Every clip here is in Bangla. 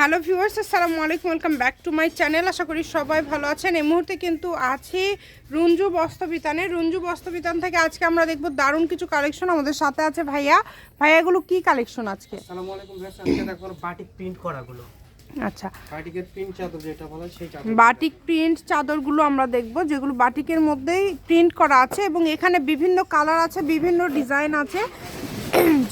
হ্যালো ভিউয়ার্স আসসালামু আলাইকুম welcome back to my channel. আশা করি সবাই ভালো আছেন। এই মুহূর্তে কিন্তু আছি রঞ্জু বস্ত্রবিতানে। রঞ্জু বস্ত্রবিতান থেকে আজকে আমরা দেখব দারুণ কিছু কালেকশন আমাদের সাথে আছে ভাইয়া। ভাইয়া এগুলো কি কালেকশন আজকে? আসসালামু আলাইকুম ভিউয়ার্স আজকে দেখো বাটিক প্রিন্ট করাগুলো। আচ্ছা। বাটিকের প্রিন্ট চাদর যেটা বলা সেই চাদর বাটিক প্রিন্ট চাদরগুলো আমরা দেখব যেগুলো বাটিকের মধ্যেই প্রিন্ট করা আছে এবং এখানে বিভিন্ন কালার আছে বিভিন্ন ডিজাইন আছে।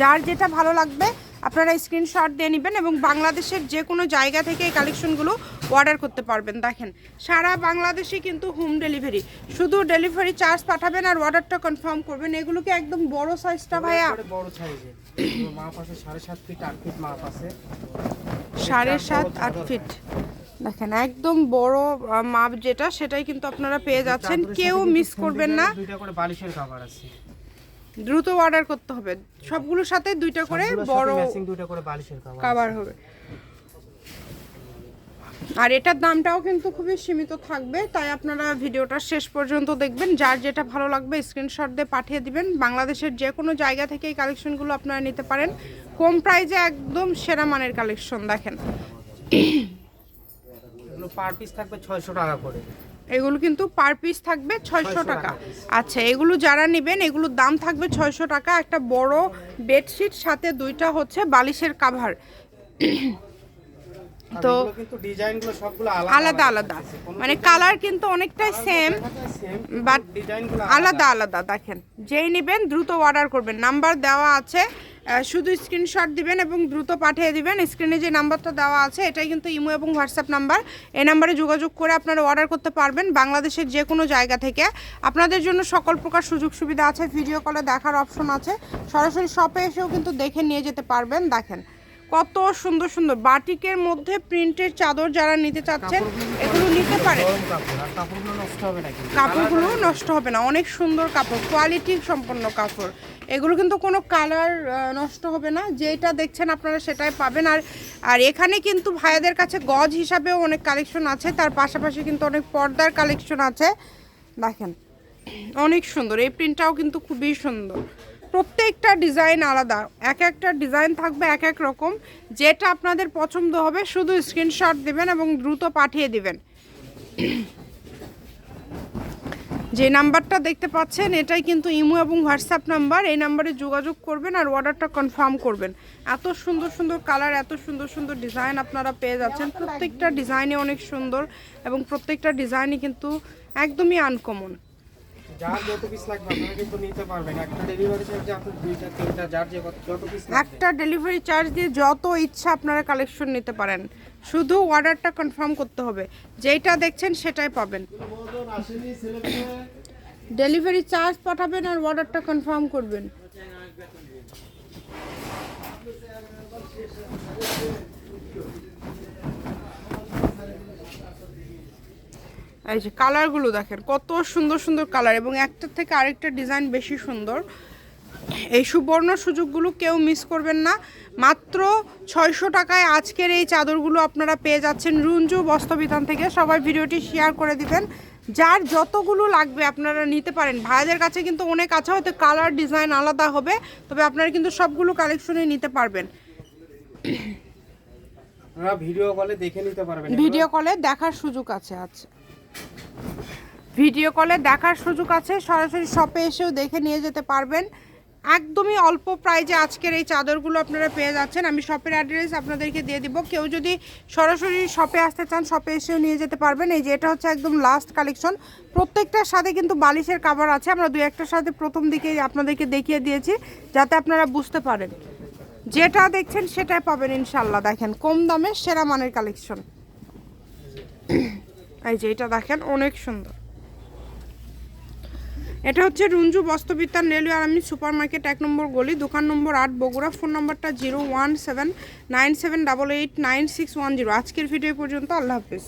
যার যেটা ভালো লাগবে আপনারা স্ক্রিনশট দিয়ে নেবেন এবং বাংলাদেশের যে কোনো জায়গা থেকে এই কালেকশনগুলো অর্ডার করতে পারবেন। দেখেন সারা বাংলাদেশে কিন্তু হোম ডেলিভারি শুধু ডেলিভারি চার্জ পাঠাবেন আর অর্ডারটা কনফার্ম করবেন। এগুলো কি একদম বড় সাইজটা ভাইয়া? বড় সাইজে মাপ আছে সাড়ে সাত ফিট আট ফিট মাপ আছে। সাড়ে সাত আট ফিট দেখেন একদম বড় মাপ যেটা সেটাই কিন্তু আপনারা পেয়ে যাচ্ছেন। কেউ মিস করবেন না। দুইটা করে বালিশের কভার আছে। দ্রুত অর্ডার করতে হবে। সবগুলোর সাথে দুইটা করে বড় দুইটা করে বালিশের কভার হবে। আর এটার দামটাও কিন্তু খুবই সীমিত থাকবে তাই আপনারা ভিডিওটা শেষ পর্যন্ত দেখবেন। যার যেটা ভালো লাগবে স্ক্রিনশট দিয়ে পাঠিয়ে দিবেন। বাংলাদেশের যে কোনো জায়গা থেকে এই কালেকশনগুলো আপনারা নিতে পারেন। কম প্রাইজে একদম সেরা মানের কালেকশন দেখেন। পার পিস থাকবে ছয়শো টাকা করে। এগুলো কিন্তু পার পিস থাকবে ছয়শো টাকা। আচ্ছা এগুলো যারা নেবেন এগুলোর দাম থাকবে ছয়শো টাকা। একটা বড় বেডশিট সাথে দুইটা হচ্ছে বালিশের কাভার তো আলাদা আলাদা মানে কালার কিন্তু অনেকটাই সেম বাট আলাদা। আলাদা দেখেন যেই নেবেন দ্রুত অর্ডার করবেন। নাম্বার দেওয়া আছে শুধু স্ক্রিনশট দিবেন এবং দ্রুত পাঠিয়ে দিবেন। স্ক্রিনে যে নাম্বারটা দেওয়া আছে, এটাই কিন্তু ইমো এবং হোয়াটসঅ্যাপ নাম্বার এই নাম্বারে যোগাযোগ করে আপনারা অর্ডার করতে পারবেন বাংলাদেশের যে কোনো জায়গা থেকে। আপনাদের জন্য সকল প্রকার সুযোগ সুবিধা আছে ভিডিও কলে দেখার অপশন আছে। সরাসরি শপে এসেও কিন্তু দেখে নিয়ে যেতে পারবেন। দেখেন কত সুন্দর সুন্দর বাটিকের মধ্যে প্রিন্টের চাদর যারা নিতে চাচ্ছেন এগুলো নিতে না কাপড়গুলো নষ্ট হবে না অনেক সুন্দর কাপড় কোয়ালিটি সম্পন্ন কাপড়। এগুলো কিন্তু কোনো কালার নষ্ট হবে না যেটা দেখছেন আপনারা সেটাই পাবেন। আর আর এখানে কিন্তু ভাইয়াদের কাছে গজ হিসাবেও অনেক কালেকশন আছে তার পাশাপাশি কিন্তু অনেক পর্দার কালেকশন আছে। দেখেন অনেক সুন্দর এই প্রিন্টটাও কিন্তু খুবই সুন্দর। প্রত্যেকটা ডিজাইন আলাদা। এক একটা ডিজাইন থাকবে এক এক রকম। যেটা আপনাদের পছন্দ হবে, শুধু স্ক্রিনশট দিবেন এবং দ্রুত পাঠিয়ে দিবেন। যে নাম্বারটা দেখতে পাচ্ছেন, এটাই কিন্তু ইমো এবং হোয়াটসঅ্যাপ নাম্বার। এই নাম্বারে যোগাযোগ করবেন আর অর্ডারটা কনফার্ম করবেন। এত সুন্দর সুন্দর কালার, এত সুন্দর সুন্দর ডিজাইন আপনারা পেয়ে যাচ্ছেন। প্রত্যেকটা ডিজাইনে অনেক সুন্দর এবং প্রত্যেকটা ডিজাইনই কিন্তু একদমই আনকমন। যার যত পিস লাগবে আপনারা কিন্তু নিতে পারবেন। একটা ডেলিভারি চার্জে আপনি দুইটা তিনটা যার যে যত পিস একটা ডেলিভারি চার্জ দিয়ে যত ইচ্ছা আপনারা কালেকশন নিতে পারেন। শুধু অর্ডারটা কনফার্ম করতে হবে। যেটা দেখছেন সেটাই পাবেন। ডেলিভারি চার্জ পাঠাবেন আর অর্ডারটা কনফার্ম করবেন। এই যে কালারগুলো দেখেন কত সুন্দর সুন্দর কালার এবং একটার থেকে আরেকটা ডিজাইন বেশি সুন্দর। এই সুবর্ণ সুযোগগুলো কেউ মিস করবেন না। মাত্র ছয়শো টাকায় আজকের এই চাদরগুলো আপনারা পেয়ে যাচ্ছেন। রুঞ্জু বস্ত্রবিধান থেকে সবাই ভিডিওটি শেয়ার করে দিবেন। যার যতগুলো লাগবে আপনারা নিতে পারেন। ভাইদের কাছে কিন্তু অনেক আছে হয়তো কালার ডিজাইন আলাদা হবে তবে আপনারা কিন্তু সবগুলো কালেকশনে নিতে পারবেন। ভিডিও কলে দেখে নিতে পারবেন। ভিডিও কলে দেখার সুযোগ আছে আচ্ছা ভিডিও কলে দেখার সুযোগ আছে, সরাসরি শপে এসেও দেখে নিয়ে যেতে পারবেন। একদমই অল্প প্রাইজে আজকের এই চাদরগুলো আপনারা পেয়ে যাচ্ছেন। আমি শপের অ্যাড্রেস আপনাদেরকে দিয়ে দিব। কেউ যদি সরাসরি শপে আসতে চান শপে এসেও নিয়ে যেতে পারবেন। এই যে, এটা হচ্ছে একদম লাস্ট কালেকশন প্রত্যেকটার সাথে কিন্তু বালিশের কাভার আছে। আমরা দু একটার সাথে প্রথম দিকে আপনাদেরকে দেখিয়ে দিয়েছি, যাতে আপনারা বুঝতে পারেন। যেটা দেখছেন, সেটাই পাবেন ইনশাল্লাহ দেখেন, কম দামে সেরা মানের কালেকশন এই যে এটা দেখেন, অনেক সুন্দর। এটা হচ্ছে রুঞ্জু বস্ত্রবিদ্যার রেলওয়ে আর্মি সুপার মার্কেট এক নম্বর গলি, দোকান নম্বর আট, বগুড়া, ফোন নম্বরটা zero one seven nine seven double eight nine six one zero. আজকের ভিডিও পর্যন্ত আল্লাহ হাফিজ।